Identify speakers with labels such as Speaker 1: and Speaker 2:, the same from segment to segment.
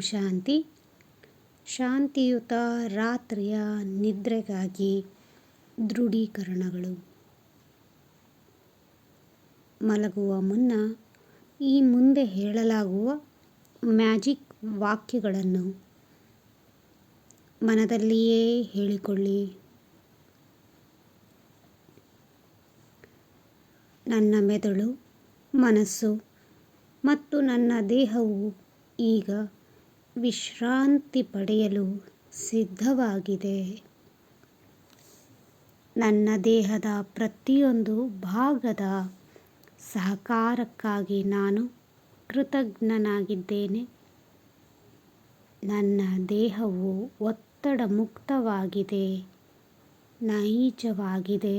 Speaker 1: ಶಾಂತಿ. ಶಾಂತಿಯುತ ರಾತ್ರಿಯ ನಿದ್ರೆಗಾಗಿ ದೃಢೀಕರಣಗಳು. ಮಲಗುವ ಮುನ್ನ ಈ ಮುಂದೆ ಹೇಳಲಾಗುವ ಮ್ಯಾಜಿಕ್ ವಾಕ್ಯಗಳನ್ನು ಮನದಲ್ಲಿಯೇ ಹೇಳಿಕೊಳ್ಳಿ. ನನ್ನ ಮೆದುಳು, ಮನಸ್ಸು ಮತ್ತು ನನ್ನ ದೇಹವು ಈಗ ವಿಶ್ರಾಂತಿ ಪಡೆಯಲು ಸಿದ್ಧವಾಗಿದೆ. ನನ್ನ ದೇಹದ ಪ್ರತಿಯೊಂದು ಭಾಗದ ಸಹಕಾರಕ್ಕಾಗಿ ನಾನು ಕೃತಜ್ಞನಾಗಿದ್ದೇನೆ. ನನ್ನ ದೇಹವು ಒತ್ತಡ ಮುಕ್ತವಾಗಿದೆ, ನೈಜವಾಗಿದೆ.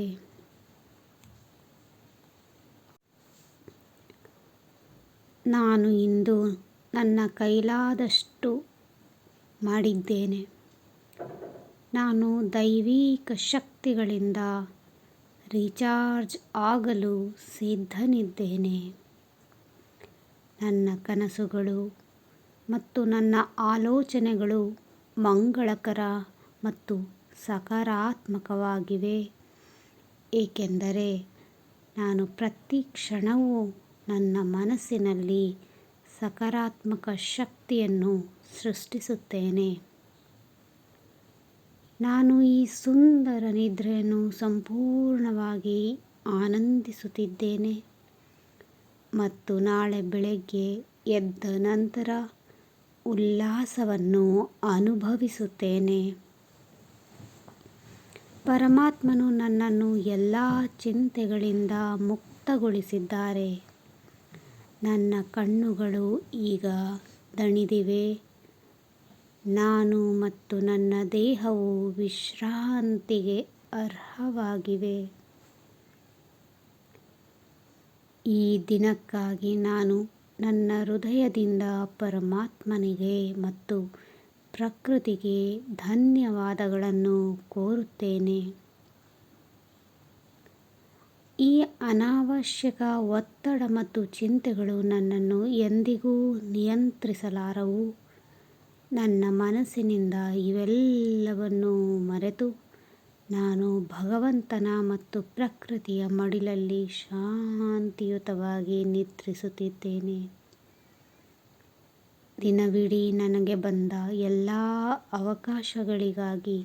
Speaker 1: ನಾನು ಇಂದು ನನ್ನ ಕೈಲಾದಷ್ಟು ಮಾಡಿದ್ದೇನೆ. ನಾನು ದೈವಿಕ ಶಕ್ತಿಗಳಿಂದ ರೀಚಾರ್ಜ್ ಆಗಲು ಸಿದ್ಧನಿದ್ದೇನೆ. ನನ್ನ ಕನಸುಗಳು ಮತ್ತು ನನ್ನ ಆಲೋಚನೆಗಳು ಮಂಗಳಕರ ಮತ್ತು ಸಕಾರಾತ್ಮಕವಾಗಿವೆ. ಏಕೆಂದರೆ ನಾನು ಪ್ರತಿ ಕ್ಷಣವೂ ನನ್ನ ಮನಸ್ಸಿನಲ್ಲಿ ಸಕಾರಾತ್ಮಕ ಶಕ್ತಿಯನ್ನು ಸೃಷ್ಟಿಸುತ್ತೇನೆ. ನಾನು ಈ ಸುಂದರ ನಿದ್ರೆಯನ್ನು ಸಂಪೂರ್ಣವಾಗಿ ಆನಂದಿಸುತ್ತಿದ್ದೇನೆ ಮತ್ತು ನಾಳೆ ಬೆಳಗ್ಗೆ ಎದ್ದ ನಂತರ ಉಲ್ಲಾಸವನ್ನು ಅನುಭವಿಸುತ್ತೇನೆ. ಪರಮಾತ್ಮನು ನನ್ನನ್ನು ಎಲ್ಲ ಚಿಂತೆಗಳಿಂದ ಮುಕ್ತಗೊಳಿಸಿದ್ದಾರೆ. ನನ್ನ ಕಣ್ಣುಗಳು ಈಗ ದಣಿದಿವೆ. ನಾನು ಮತ್ತು ನನ್ನ ದೇಹವು ವಿಶ್ರಾಂತಿಗೆ ಅರ್ಹವಾಗಿವೆ. ಈ ದಿನಕ್ಕಾಗಿ ನಾನು ನನ್ನ ಹೃದಯದಿಂದ ಪರಮಾತ್ಮನಿಗೆ ಮತ್ತು ಪ್ರಕೃತಿಗೆ ಧನ್ಯವಾದಗಳನ್ನು ಕೋರುತ್ತೇನೆ. ಈ ಅನಾವಶ್ಯಕ ಒತ್ತಡ ಮತ್ತು ಚಿಂತೆಗಳು ನನ್ನನ್ನು ಎಂದಿಗೂ ನಿಯಂತ್ರಿಸಲಾರವು. ನನ್ನ ಮನಸ್ಸಿನಿಂದ ಇವೆಲ್ಲವನ್ನು ಮರೆತು ನಾನು ಭಗವಂತನ ಮತ್ತು ಪ್ರಕೃತಿಯ ಮಡಿಲಲ್ಲಿ ಶಾಂತಿಯುತವಾಗಿ ನಿದ್ರಿಸುತ್ತಿದ್ದೇನೆ. ದಿನವಿಡೀ ನನಗೆ ಬಂದ ಎಲ್ಲ ಅವಕಾಶಗಳಿಗಾಗಿ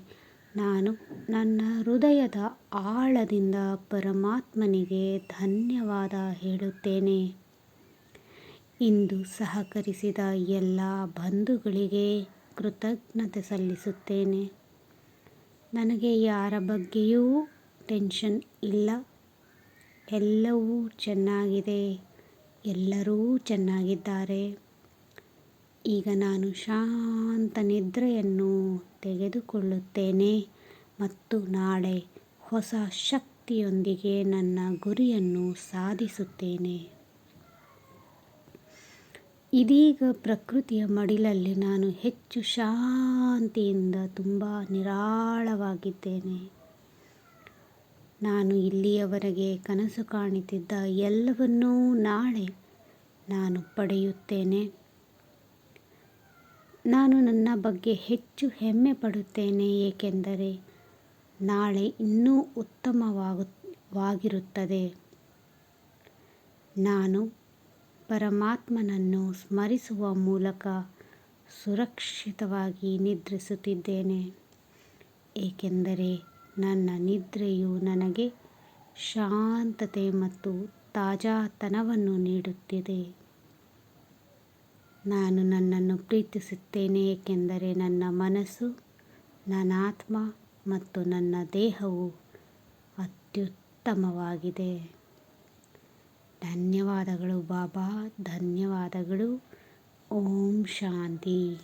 Speaker 1: ನಾನು ನನ್ನ ಹೃದಯದ ಆಳದಿಂದ ಪರಮಾತ್ಮನಿಗೆ ಧನ್ಯವಾದ ಹೇಳುತ್ತೇನೆ. ಇಂದು ಸಹಕರಿಸಿದ ಎಲ್ಲ ಬಂಧುಗಳಿಗೆ ಕೃತಜ್ಞತೆ ಸಲ್ಲಿಸುತ್ತೇನೆ. ನನಗೆ ಯಾರ ಬಗ್ಗೆಯೂ ಟೆನ್ಷನ್ ಇಲ್ಲ. ಎಲ್ಲವೂ ಚೆನ್ನಾಗಿದೆ. ಎಲ್ಲರೂ ಚೆನ್ನಾಗಿದ್ದಾರೆ. ಈಗ ನಾನು ಶಾಂತ ನಿದ್ರೆಯನ್ನು ತೆಗೆದುಕೊಳ್ಳುತ್ತೇನೆ ಮತ್ತು ನಾಳೆ ಹೊಸ ಶಕ್ತಿಯೊಂದಿಗೆ ನನ್ನ ಗುರಿಯನ್ನು ಸಾಧಿಸುತ್ತೇನೆ. ಇದೀಗ ಪ್ರಕೃತಿಯ ಮಡಿಲಲ್ಲಿ ನಾನು ಹೆಚ್ಚು ಶಾಂತಿಯಿಂದ ತುಂಬ ನಿರಾಳವಾಗಿದ್ದೇನೆ. ನಾನು ಇಲ್ಲಿಯವರೆಗೆ ಕನಸು ಕಾಣುತ್ತಿದ್ದ ಎಲ್ಲವನ್ನೂ ನಾಳೆ ನಾನು ಪಡೆಯುತ್ತೇನೆ. ನಾನು ನನ್ನ ಬಗ್ಗೆ ಹೆಚ್ಚು ಹೆಮ್ಮೆ ಪಡುತ್ತೇನೆ, ಏಕೆಂದರೆ ನಾಳೆ ಇನ್ನೂ ಉತ್ತಮವಾಗಿರುತ್ತದೆ. ನಾನು ಪರಮಾತ್ಮನನ್ನು ಸ್ಮರಿಸುವ ಮೂಲಕ ಸುರಕ್ಷಿತವಾಗಿ ನಿದ್ರಿಸುತ್ತಿದ್ದೇನೆ, ಏಕೆಂದರೆ ನನ್ನ ನಿದ್ರೆಯು ನನಗೆ ಶಾಂತತೆ ಮತ್ತು ತಾಜಾತನವನ್ನು ನೀಡುತ್ತಿದೆ. ನಾನು ನನ್ನನ್ನು ಪ್ರೀತಿಸುತ್ತೇನೆ, ಏಕೆಂದರೆ ನನ್ನ ಮನಸ್ಸು, ನನ್ನ ಆತ್ಮ ಮತ್ತು ನನ್ನ ದೇಹವು ಅತ್ಯುತ್ತಮವಾಗಿದೆ. ಧನ್ಯವಾದಗಳು ಬಾಬಾ, ಧನ್ಯವಾದಗಳು. ಓಂ ಶಾಂತಿ.